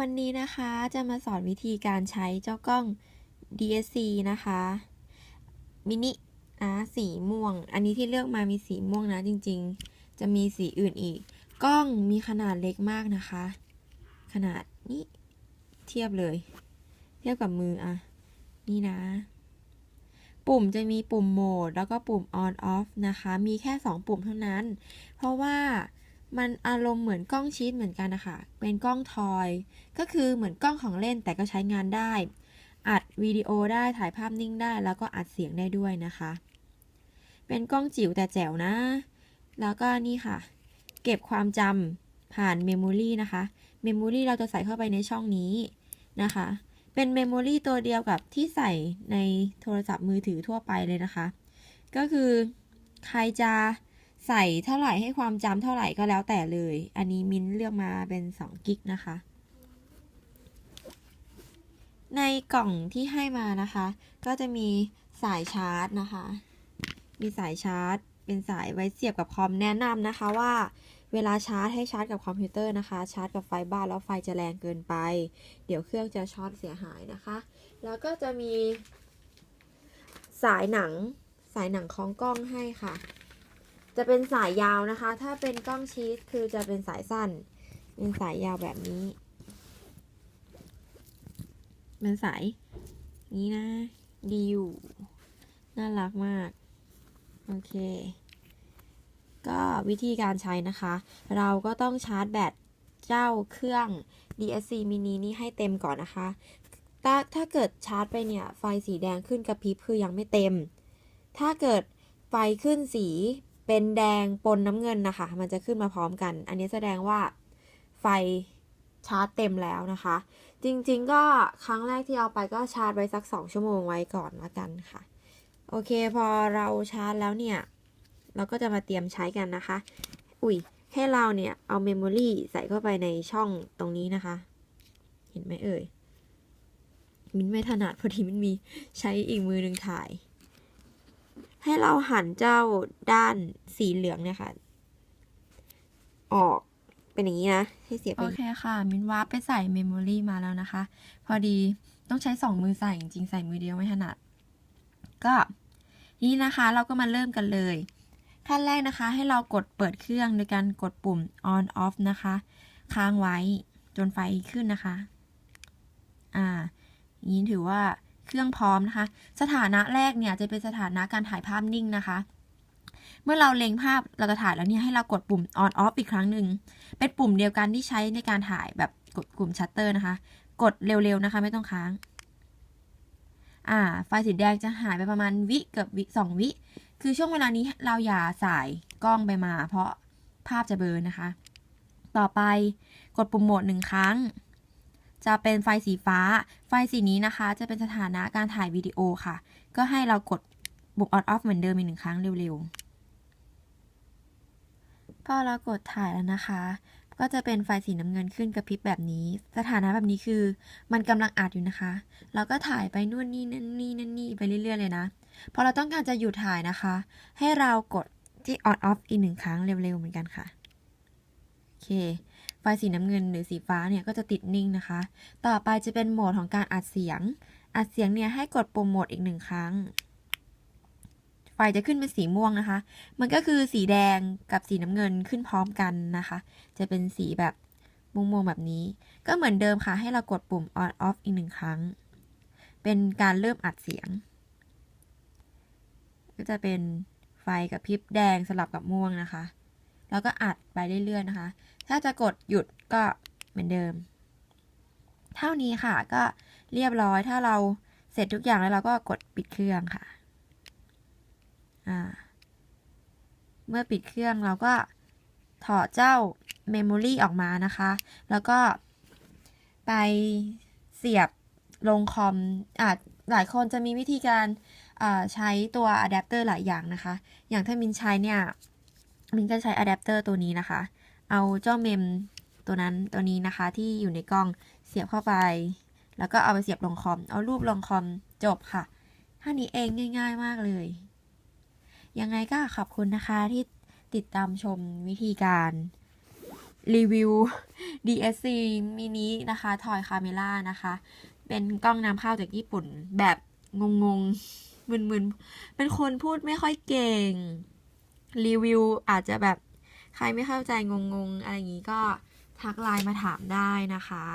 วันนี้นะคะจะมาสอนวิธีการใช้เจ้ากล้อง DSC นะคะมินินะสีม่วง อันนี้ที่เลือกมามีสีม่วงนะจริงๆ จะมีสีอื่นอีก กล้องมีขนาดเล็กมากนะคะ ขนาดนี้เทียบเลย เทียบกับมืออะนี่นะ ปุ่มจะมีปุ่มโหมด แล้วก็ปุ่ม on off นะคะ มีแค่ 2 ปุ่มเท่านั้น เพราะว่า มันอารมณ์เหมือนกล้องชีตเหมือนกันนะคะเป็นกล้องทอย ก็คือเหมือนกล้องของเล่นแต่ก็ใช้งานได้ อัดวิดีโอได้ถ่ายภาพนิ่งได้ แล้วก็อัดเสียงได้ด้วยนะคะ เป็นกล้องจิ๋วแต่แจ๋วนะ แล้วก็นี่ค่ะ เก็บความจำผ่านเมมโมรีนะคะเมมโมรีเราจะใส่เข้าไปในช่องนี้นะคะ เป็นเมมโมรีตัวเดียวกับที่ใส่ในโทรศัพท์มือถือทั่วไปเลยนะคะ ก็คือใครจะ ใส่เท่าไหร่ให้ความจำเท่าไหร่ก็แล้วแต่เลย อันนี้มิ้นเลือกมาเป็น2กิกนะคะ ในกล่องที่ให้มานะคะ ก็จะมีสายชาร์จนะคะ มีสายชาร์จ เป็นสายไว้เสียบกับคอมแนะนำนะคะว่าเวลาชาร์จให้ชาร์จกับคอมพิวเตอร์นะคะ ชาร์จกับไฟบ้านแล้วไฟจะแรงเกินไป เดี๋ยวเครื่องจะช็อตเสียหายนะคะ แล้วก็จะมี สายหนังสายหนังคล้องกล้องให้ค่ะ จะเป็นสายยาวนะคะ ถ้าเป็นกล้องชีสคือจะเป็นสายสั้น เป็นสายยาวแบบนี้ เป็นสายนี้นะ ดีอยู่ น่ารักมาก โอเค ก็วิธีการใช้นะคะ เราก็ต้องชาร์จแบตเจ้าเครื่อง DSC mini นี้ให้เต็มก่อนนะคะ ถ้าถ้าเกิดชาร์จไปเนี่ย ไฟสีแดงขึ้นกระพริบคือยังไม่เต็ม ถ้าเกิดไฟขึ้นสี เป็นแดงปนน้ำเงินนะคะ มันจะขึ้นมาพร้อมกัน อันนี้แสดงว่าไฟชาร์จเต็มแล้วนะคะ จริงๆก็ครั้งแรกที่เอาไปก็ชาร์จไว้สัก 2 ชั่วโมงไว้ก่อนละกันค่ะ โอเคพอเราชาร์จแล้วเนี่ย เราก็จะมาเตรียมใช้กันนะคะ อุ้ยให้เราเนี่ยเอาเมมโมรีใส่เข้าไปในช่องตรงนี้นะคะ เห็นไหมเอ่ย มินไม่ถนัดพอดีมินมีใช้อีกมือหนึ่งถ่าย ให้เราหันเจ้าด้านสีเหลืองเนี่ยค่ะ ออกเป็นอย่างนี้นะ ให้เสียบโอเคค่ะ มินว่าไปใส่เมมโมรีมาแล้วนะคะ พอดีต้องใช้สองมือใส่จริงๆใส่มือเดียวไม่ถนัด ก็นี่นะคะเราก็มาเริ่มกันเลย ขั้นแรกนะคะให้เรากดเปิดเครื่องโดยการกดปุ่ม on off นะคะ ค้างไว้จนไฟขึ้นนะคะ อ่านี้ถือว่า เครื่องพร้อมนะคะ สถานะแรกเนี่ยจะเป็นสถานะการถ่ายภาพนิ่งนะคะ เมื่อเราเล็งภาพเราจะถ่ายแล้วเนี่ยให้เรากดปุ่ม on off อีกครั้งหนึ่ง เป็นปุ่มเดียวกันที่ใช้ในการถ่ายแบบกดปุ่มชัตเตอร์นะคะ กดเร็วๆนะคะ ไม่ต้องค้าง อ่า ไฟสีแดงจะหายไปประมาณวิเกือบวิสองวิ คือช่วงเวลานี้เราอย่าสายกล้องไปมา เพราะภาพจะเบลอนะคะ ต่อไปกดปุ่มโหมดหนึ่งครั้ง จะเป็นไฟสีฟ้า ไฟสีนี้นะคะ จะเป็นสถานะการถ่ายวิดีโอค่ะ ก็ให้เรากดปุ่ม on off เหมือนเดิมอีกหนึ่งครั้งเร็วๆ พอเรากดถ่ายแล้วนะคะ ก็จะเป็นไฟสีน้ำเงินขึ้นกระพริบแบบนี้ สถานะแบบนี้คือ มันกำลังอัดอยู่นะคะ เราก็ถ่ายไปนู่นนี่นั่นนี่นั่นนี่ไปเรื่อยๆเลยนะ พอเราต้องการจะหยุดถ่ายนะคะ ให้เรากดที่ on off อีกหนึ่งครั้งเร็วๆเหมือนกันค่ะ โอเค ไฟสีน้ำเงินหรือสีฟ้าเนี่ยก็จะติดนิ่งนะคะ ต่อไปจะเป็นโหมดของการอัดเสียง อัดเสียงเนี่ยให้กดปุ่มโหมดอีกหนึ่งครั้ง ไฟจะขึ้นเป็นสีม่วงนะคะ มันก็คือสีแดงกับสีน้ำเงินขึ้นพร้อมกันนะคะ จะเป็นสีแบบม่วงๆแบบนี้ ก็เหมือนเดิมค่ะ ให้เรากดปุ่ม on off อีกหนึ่งครั้ง เป็นการเริ่มอัดเสียง ก็จะเป็นไฟกับพริบแดงสลับกับม่วงนะคะ แล้วก็อัดไปเรื่อยๆนะคะ ถ้าจะกดหยุดก็เหมือนเดิม เท่านี้ค่ะก็เรียบร้อยถ้าเราเสร็จทุกอย่างแล้วเราก็กดปิดเครื่องค่ะอ่าเมื่อปิดเครื่องเราก็ถอดเจ้าเมมโมรีออกมานะคะ แล้วก็ไปเสียบลงคอมอาจหลายคนจะมีวิธีการใช้ตัวอะแดปเตอร์หลายอย่างนะคะ อย่างถ้ามินใช้เนี่ย มินก็ใช้อะแดปเตอร์ตัวนี้นะคะ เอาเจ้าเมมตัวนั้นตัวนี้นะคะที่อยู่ในกล้องเสียบเข้าไป แล้วก็เอาไปเสียบลงคอม เอารูปลงคอมจบค่ะท่านี้เองง่าย ๆ มากเลย ยังไงก็ขอบคุณนะคะที่ติดตามชมวิธีการรีวิว DSC mini นะคะทอยคาเมล่านะคะ เป็นกล้องนำเข้าจากญี่ปุ่นแบบงงๆมึนๆ เป็นคนพูดไม่ค่อยเก่ง รีวิวอาจจะแบบ ใครไม่เข้าใจงงๆ อะไรอย่างนี้ก็ทักไลน์มาถามได้นะคะ